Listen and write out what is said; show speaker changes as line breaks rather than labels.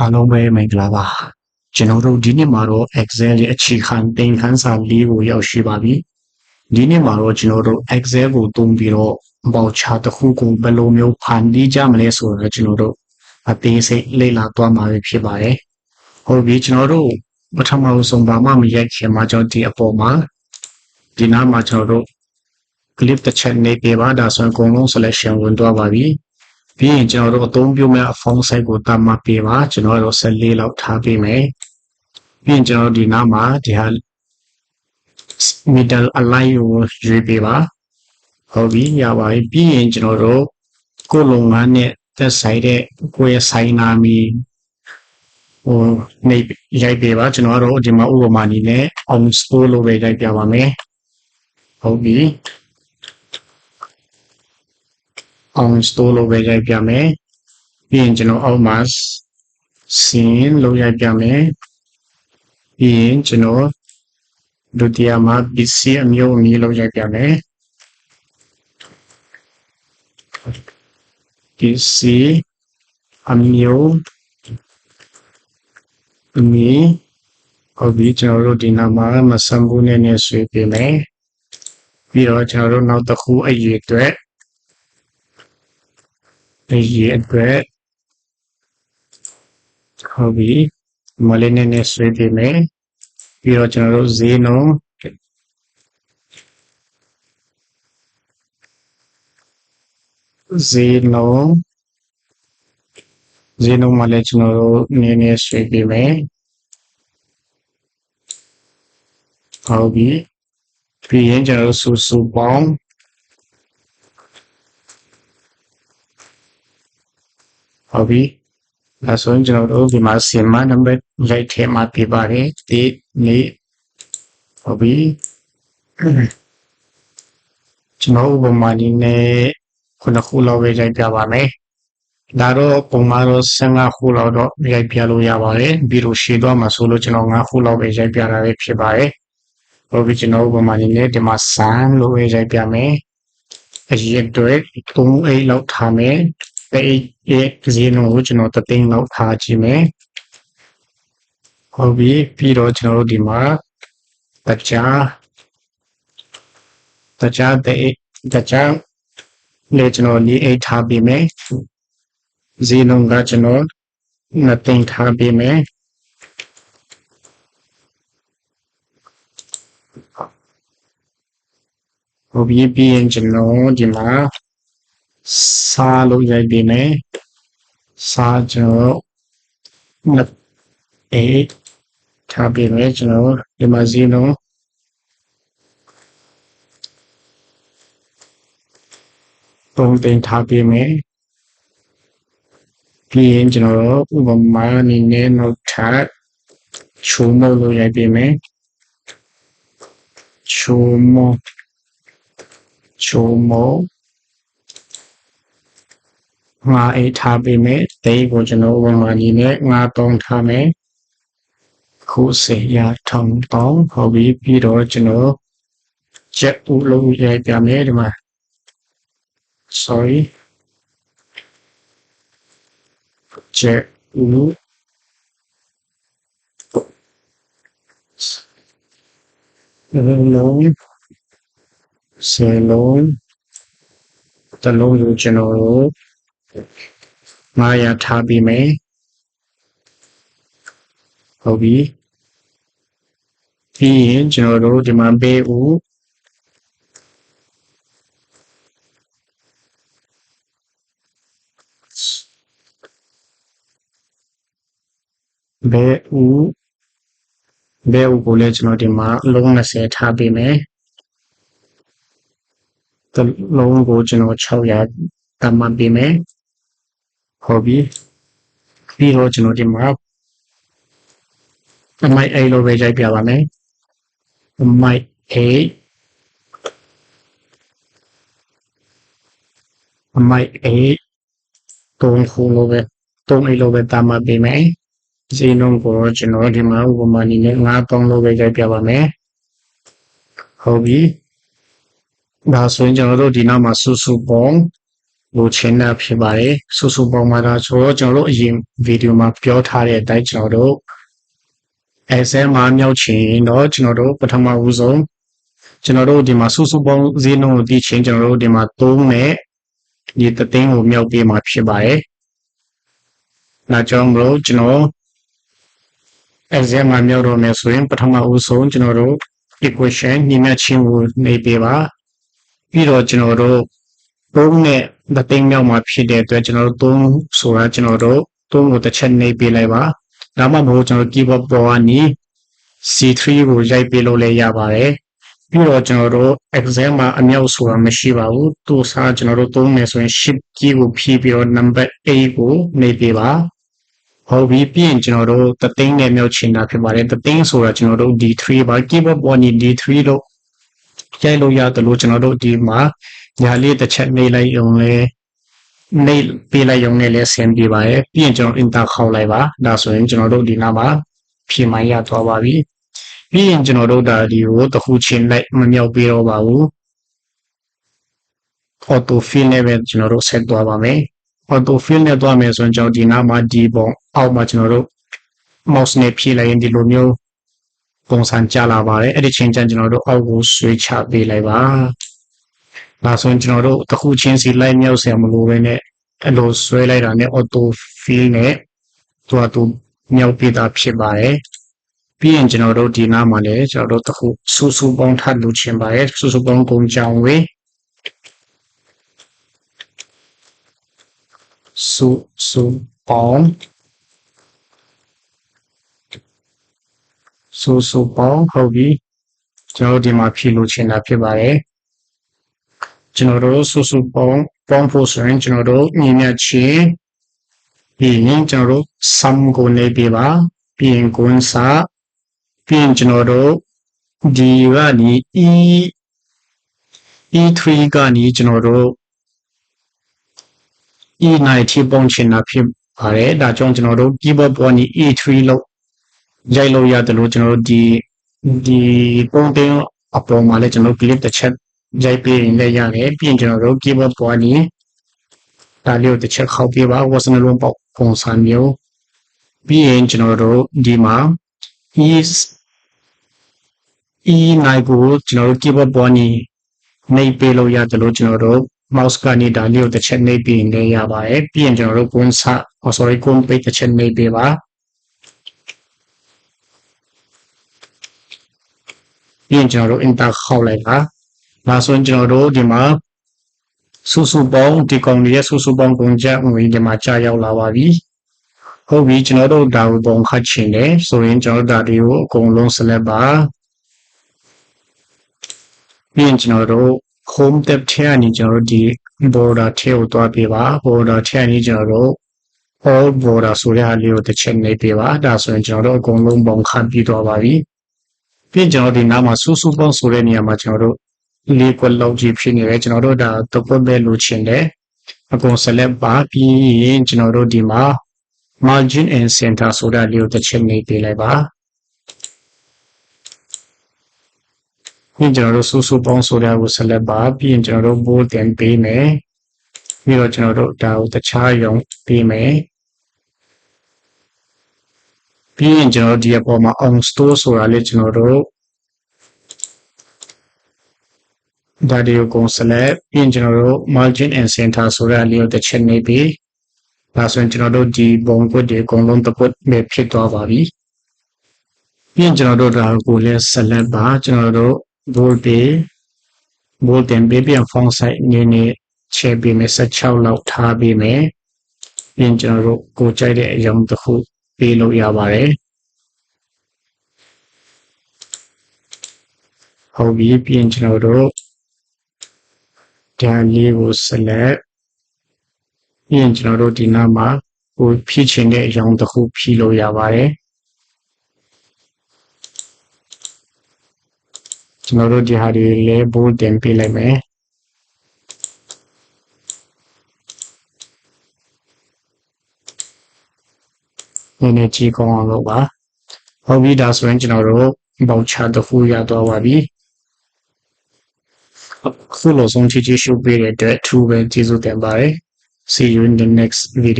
အားလုံးပဲမင်္ဂလာပါကျွန်တော်တို့ဒီနေ့မှာတော့ Excel ရဲ့အခြေခံသင်ခန်းစာလေးကိုရောက်ရှိပါပြီဒီနေ့မှာတော့ကျွန်တော်တို့ Excel ကိုသုံးပြီးတော့ voucher တစ်ခုကိုဘယ်လိုမျိုးဖန်တီးကြမလဲဆိုတော့ကျွန်တော်တို့အသေးစိတ်လေ့လာသွားမှာပဲဖြစ်ပါတယ်ဟုတ်ပြီကျွန်တော်တို့ပထမဆုံးဘာမှမရိုက်ခင်မှာကျွန်တော်ဒီအပေါ်မှာဒီနားမှာကျွန်တော်တို့ clip တစ်ချက်နေပြပါဒါဆိုရင်အကုန်လုံး selection ဝင်သွားပါပြီ ပြီးရင်ကျွန်တော်တို့အသုံးပြုမဲ့ font size ကိုတတ်မှတ်ပေးပါကျွန်တော်တို့14လောက်ထားပေးမယ်ပြီးရင်ကျွန်တော်တို့ဒီနားမှာဒီဟာ middle align ကိုရွေးပေးပါဟုတ်ပြီရပါပြီပြီးရင်ကျွန်တော်တို့ကိုယ်လုပ်ငန်းနဲ့သက်ဆိုင်တဲ့ကိုယ့်ရဲ့ဆိုင်နာမီဟိုနေရိုက်ပေးပါကျွန်တော်တို့ဒီမှာဥပမာအနေနဲ့ on store လို့ပဲရိုက်ပြပါမယ်ဟုတ်ပြီ on store လို့ပဲရိုက်ပြမယ်ပြီးရင်ကျွန်တော်အောက်မှာ scene လို့ရိုက်ပြမယ်ပြီးရင်ကျွန်တော်ဒုတိယမှာ BC အမျိုးအမည်လို့ရိုက်ပြမယ် BC အမျိုးအမည်ဟုတ်ပြီကျွန်တော်တို့ဒီနာမှာမဆန်ဘူးနဲ့နဲ့ဆွေးပြမယ်ပြီးတော့ကျွန်တော်တို့နောက်တစ်ခုအရေးအတွက် အရေးအတွက်ဟုတ်ပြီမလေးနဲ့နဲ့ဆွေးပြမယ်ပြီးတော့ကျွန်တော်တို့ဈေးနှုန်းဈေးနှုန်းဈေးနှုန်းမှာလည်းကျွန်တော်တို့နည်းနည်းဆွေးပြမယ်ဟုတ်ပြီပြီးရင်ကျွန်တော်တို့စူစူပေါင်း ဟုတ်ပြီဒါဆိုရင်ကျွန်တော်တို့ဒီမှာဆီမနံပါတ်ရိုက်ထဲမှာပြပါတယ်ဒီနေ့ဟုတ်ပြီကျွန်တော်ဥပမာနည်းနဲ့ခုနှစ်ခုလောက်ပဲရိုက်ပြပါမယ်ဒါတော့ပုံမှန်တော့15ခုလောက်တော့ရိုက်ပြလို့ရပါတယ်ပြီးတော့ရှည်သွားမှာဆိုလို့ကျွန်တော်9ခုလောက်ပဲရိုက်ပြတာပဲဖြစ်ပါတယ်ဟုတ်ပြီကျွန်တော်ဥပမာနည်းနဲ့ဒီမှာဆန်လို့ပဲရိုက်ပြမယ်အရေးအတွက်3အိတ်လောက်ထားမယ် အဲ့ရဲ့ဈေးနှုန်းကိုကျွန်တော်တသိန်းလောက်ထားကြည့်မယ်ဟုတ်ပြီပြီးတော့ကျွန်တော်တို့ဒီမှာတခြားတခြားတဲ့တခြားလေကျွန်တော်ဒီအိတ်ထားပေးမယ်ဈေးနှုန်းကကျွန်တော်နှစ်သိန်းထားပေးမယ်ဟုတ်ပြီပြီးရင်ကျွန်တော်ဒီမှာ စားလို့ရိုက်ပေးမယ်စားကျွန်တော်နှစ်အေးထားပေးမယ်ကျွန်တော်ဒီမှာဈေးနှုန်းပုံတင်ထားပေးမယ်ပြီးရင်ကျွန်တော်ဥပမာအနေနဲ့နောက်ထပ်ချုံမလို့ရိုက်ပေးမယ်ချုံမချုံမ ငါအိတ်ထားပေးမယ်တိတ်ကိုကျွန်တော်ဥပမာအနေနဲ့ငါတောင်းထားမယ်ခုစေရထောင်းတောင်းဟောပြီးပြီးတော့ကျွန်တော်ချက်ဥလုံးရိုက်ပြမယ်ဒီမှာ sorry ချက်ဥလုံးစေလုံးတလုံးကိုကျွန်တော် တို့900ထားပြီးမယ်ဟုတ်ပြီပြီးရင်ကျွန်တော်တို့ဒီမှာပေးဦးဘဲဦးဘဲဦးကိုလည်းကျွန်တော်ဒီမှာအလုံး20ထားပေးမယ်တလုံးကိုကျွန်တော်600တတ်မှတ်ပေးမယ် ဟုတ်ပြီပြီးတော့ကျွန်တော်ဒီမှာအမိုက်အိလိုပဲရိုက်ပြပါမယ်အမိုက်အိအမိုက်အိတုံးခုလိုပဲတုံးအိလိုပဲတတ်မှတ်ပေးမယ်ဈေးနှုန်းကိုကျွန်တော်ဒီမှာဥပမာအနေနဲ့9000လိုပဲရိုက်ပြပါမယ်ဟုတ်ပြီဒါဆိုရင်ကျွန်တော်တို့ဒီနောက်မှာစုစုပေါင်း လိုချင်တာဖြစ်ပါတယ်စုစုပေါင်းမှာဒါဆိုတော့ကျွန်တော်တို့အရင်ဗီဒီယိုမှာပြောထားတဲ့အတိုင်းကျွန်တော်တို့ Excel မှာမြောက်ချင်တော့ကျွန်တော်တို့ပထမဦးဆုံးကျွန်တော်တို့ဒီမှာစုစုပေါင်းဈေးနှုန်းကိုသိချင်ကျွန်တော်တို့ဒီမှာ3နဲ့ဒီတသိန်းကိုမြောက်ပေးမှာဖြစ်ပါတယ်။ဒါကြောင့်မလို့ကျွန်တော် Excel မှာမြောက်တော့မယ်ဆိုရင်ပထမဦးဆုံးကျွန်တော်တို့ equation ညီမျှခြင်းကိုနေပေးပါပြီးတော့ကျွန်တော်တို့ 3နဲ့တသိန်းမြောက်မှာဖြစ်တဲ့အတွက်ကျွန်တော်တို့3ဆိုတာကျွန်တော်တို့3ကိုတစ်ချက်နေပေးလိုက်ပါဒါမှမဟုတ်ကျွန်တော် keyboard ပေါ်ကနေ C3 ကိုရိုက်ပေးလို့လည်းရပါတယ်ပြီးတော့ကျွန်တော်တို့ exam မှာအမြောက်ဆိုတာမရှိပါဘူးသူ့စားကျွန်တော်တို့သုံးမယ်ဆိုရင် shift key ကိုဖြည့်ပြီးတော့ number 8ကိုနေပေးပါဟုတ်ပြီပြီးရင်ကျွန်တော်တို့တသိန်းနဲ့မြောက်ချင်တာဖြစ်ပါတယ်တသိန်းဆိုတာကျွန်တော်တို့ D3 ပါ keyboard ပေါ်နေ D3 လို့ရိုက်လို့ရတယ်လို့ကျွန်တော်တို့ဒီမှာ ညာလေးတစ်ချက်နေလိုက်အောင်လဲနေပေးလိုက်ရုံနဲ့လည်းဆင်ပြေပါရဲ့ပြီးရင်ကျွန်တော် enter ခေါက်လိုက်ပါဒါဆိုရင်ကျွန်တော်တို့ဒီနားမှာဖြည့်မှရသွားပါပြီပြီးရင်ကျွန်တော်တို့ဒါဒီကိုတစ်ခုချင်းလိုက်မမြောက်ပေးတော့ပါဘူး auto fill နဲ့ပဲကျွန်တော်တို့ဆက်သွားပါမယ် auto fill နဲ့သွားမယ်ဆိုရင်ကျွန်တော်ဒီနားမှာဒီပုံအောက်မှာကျွန်တော်တို့ mouse နဲ့ဖြည့်လိုက်ရင်ဒီလိုမျိုးပုံစံကြလာပါတယ်အဲ့ဒီချင်းချန်ကျွန်တော်တို့အောက်ကိုဆွဲချပေးလိုက်ပါ ဒါဆိုရင်ကျွန်တော်တို့တစ်ခုချင်းစီလိုက်မြောက်ဆရာမလိုပဲနဲ့အဲ့လိုဆွဲလိုက်တာနဲ့ auto fill နဲ့သူကသူမြောက်ပေးတာဖြစ်ပါတယ်ပြီးရင်ကျွန်တော်တို့ဒီနားမှာလည်းကျွန်တော်တို့တစ်ခုစူးစူးပေါင်းထပ်လို့ချင်ပါတယ်စူးစူးပေါင်းကုန်ကြောင်ဝေးစူးစူးပေါင်းစူးစူးပေါင်းဟုတ်ပြီကျွန်တော်တို့ဒီမှာဖြည့်လို့ချင်တာဖြစ်ပါတယ် ကျွန်တော်တို့စူးစူးပေါင်းပေါင်းဖို့ဆိုရင်ကျွန်တော်တို့ညီမျှချင်းပြီးရင်ကျွန်တော်တို့ sum ကိုနေပြပါပြီးရင်ကွန်စာပြီးရင်ကျွန်တော်တို့ဒီကနေ e e3 ကနေကျွန်တော်တို့ e90 ပုံချင်တာဖြစ်ပါတယ်ဒါကြောင့်ကျွန်တော်တို့ keyboard ပေါ်နေ e3 လို့ရိုက်လို့ရတယ်လို့ကျွန်တော်တို့ဒီဒီပုံတင်အပေါ်မှာလည်းကျွန်တော် clip တစ်ချက် ရိုက်ပေးရင်လည်းရတယ်ပြီးရင်ကျွန်တော်တို့ keyboard ပေါ်နေဒါလေးကိုတစ်ချက်ခောက်ပြပါ was နှလုံးပေါက်ပုံစံမျိုးပြီးရင်ကျွန်တော်တို့ဒီမှာ is e နိုင်ကိုကျွန်တော်တို့ keyboard ပေါ်နေနှိပ်ပေးလို့ရတယ်လို့ကျွန်တော်တို့ mouse ကနေဒါလေးကိုတစ်ချက်နှိပ်ပြီးရင်လည်းရပါတယ်ပြီးရင်ကျွန်တော်တို့ကွန်ဆာ oh sorry ကွန်ပိတ်တစ်ချက်နှိပ်ပေးပါပြီးရင်ကျွန်တော်တို့ enter ခောက်လိုက်ပါ ဒါဆိုရင်ကျွန်တော်တို့ဒီမှာစုစုပေါင်းဒီကောင်တွေရဲ့စုစုပေါင်းကုန်ကြငွေဒီမှာကြာရောက်လာပါပြီဟုတ်ပြီကျွန်တော်တို့ဒါကိုပုံခတ်ချင်တယ်ဆိုရင်ကျွန်တော်ဒါတွေကိုအကုန်လုံး select ပါပြီးရင်ကျွန်တော်တို့ home tab ထဲကနေကျွန်တော်တို့ဒီ border ထဲကိုတွားပြပါ border ထဲကနေကျွန်တော်တို့ all border ဆိုတဲ့ဟာလေးကိုတစ်ချက်နှိပ်ပြပါဒါဆိုရင်ကျွန်တော်တို့အကုန်လုံးပုံခတ်ပြီးတော့ပါပြီပြီးကျွန်တော်ဒီနားမှာစူးစူးပေါင်းဆိုတဲ့နေရာမှာကျွန်တော်တို့ လေးကွက်လောက်ကြီးဖြစ်နေတယ်ကျွန်တော်တို့ဒါတပွက်ပဲလိုချင်တယ်အကုန် select ပါပြီးရင်ကျွန်တော်တို့ဒီမှာ margin and center ဆိုတာလေးကိုတစ်ချက်နှိပ်ပေးလိုက်ပါပြီးကျွန်တော်တို့စူးစူးပေါင်းဆိုတာကို select ပါပြီးရင်ကျွန်တော်တို့ bold တင်ပေးမယ်ပြီးတော့ကျွန်တော်တို့ဒါကိုတခြားရုံပေးမယ်ပြီးရင်ကျွန်တော်ဒီအပေါ်မှာ on store ဆိုတာလေးကျွန်တော်တို့ ဒါတွေကိုကုန် select ပြီးရင်ကျွန်တော်တို့ margin and center ဆိုတာလေးကိုတစ်ချက်နှိပ်ပြီးဒါဆိုရင်ကျွန်တော်တို့ဒီဘုံကွက်တွေအကုန်လုံးတစ်ကွက်ပဲဖြစ်သွားပါပြီပြီးရင်ကျွန်တော်တို့ဒါကိုလည်း select ပါကျွန်တော်တို့ bold တွေ bold တင်ပေးပြန် font size နည်းနည်းချဲပေးမယ်16လောက်ထားပေးမယ်ပြီးရင်ကျွန်တော်တို့ကိုကြိုက်တဲ့အကြောင်းတစ်ခုပေးလို့ရပါတယ်ဟုတ်ပြီပြီးရင်ကျွန်တော်တို့ ဒါလေးကို select ပြီးရင်ကျွန်တော်တို့ဒီနားမှာကိုဖြည့်ချင်တဲ့အကြောင်းတစ်ခုဖြည့်လို့ရပါတယ်ကျွန်တော်တို့ဒီဟာတွေလည်းဘိုးတင်ပေးလိုက်မယ်နည်းနည်းကြီးကောင်းအောင်လုပ်ပါဟုတ်ပြီဒါဆိုရင်ကျွန်တော်တို့ဘောက်ချတစ်ခုရတော့ပါပြီအ ခုလိုဆုံးချစ်ကြည့်ရှုပေးတဲ့အတွက်အထူးပဲကျေးဇူးတင်ပါတယ် see you in the next video